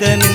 கணே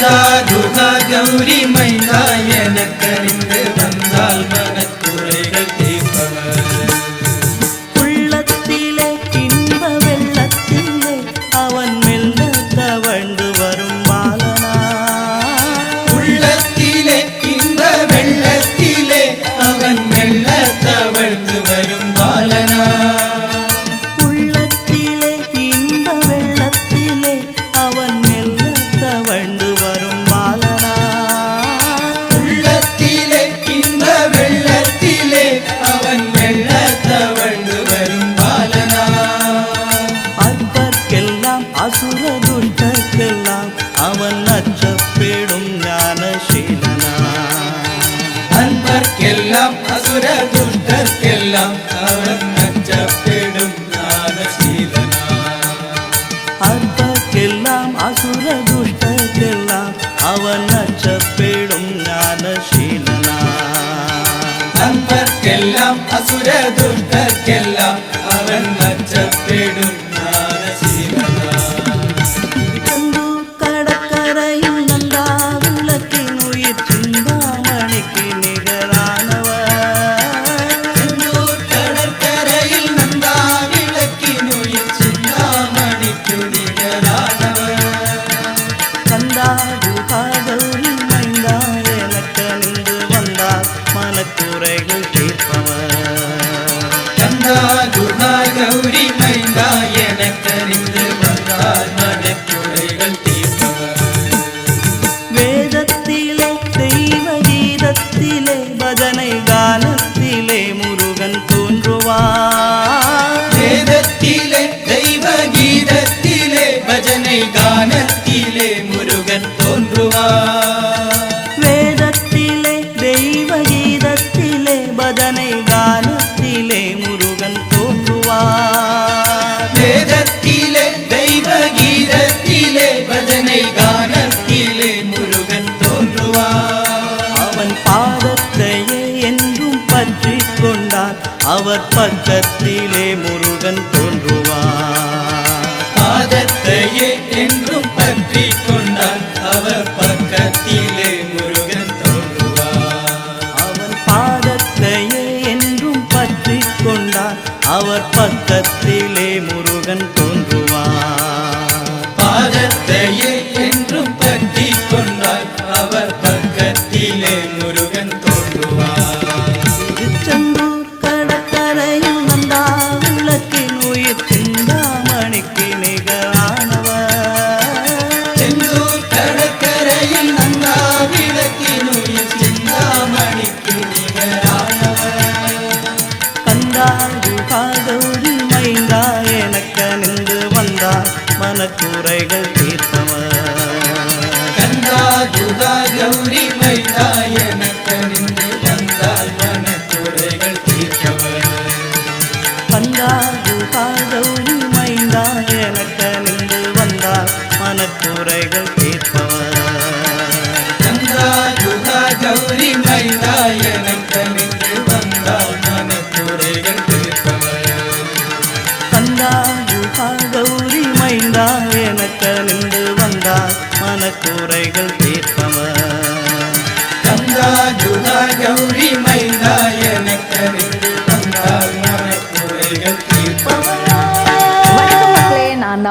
வந்தாது கௌரி மைனா எனக்கறிந்து வந்தால் மனக்குறைகள் தீர்ப்பவர். உள்ளத்திலே இன்ப வெள்ளத்திலே அவன் மெல்ல தவழ்ந்து வரும் பாலனா. உள்ளத்திலே இன்ப வெள்ளத்திலே அவன் Arslan தேவன் தோன்றுவார். வேதத்திலே தெய்வ கீதத்திலே பஜனை கானத்திலே முருகன் தோன்றுவார். வேதத்திலே தெய்வ கீதத்திலே பஜனை அவர் பக்கத்திலே முருகன் தோன்றுவார். பாதத்தையே என்றும் பற்றி கொண்டால் அவர் பக்கத்திலே முருகன் தோன்றுவார். அவர் பாதத்தையே என்றும் பற்றி கொண்டால் அவர் பக்கத்திலே முருகன் தோன்றுவார். துறைகள் தீர்ப்பவர். கௌரி மயிலாயனக்கனுக்கு வந்தால் மனத்துறைகள் தீர்ப்பவர். வந்தா யுகா கௌரி மைந்தா எனக்கனின்று வந்தால் மனக்குறைகள் தீர்ப்பவர்.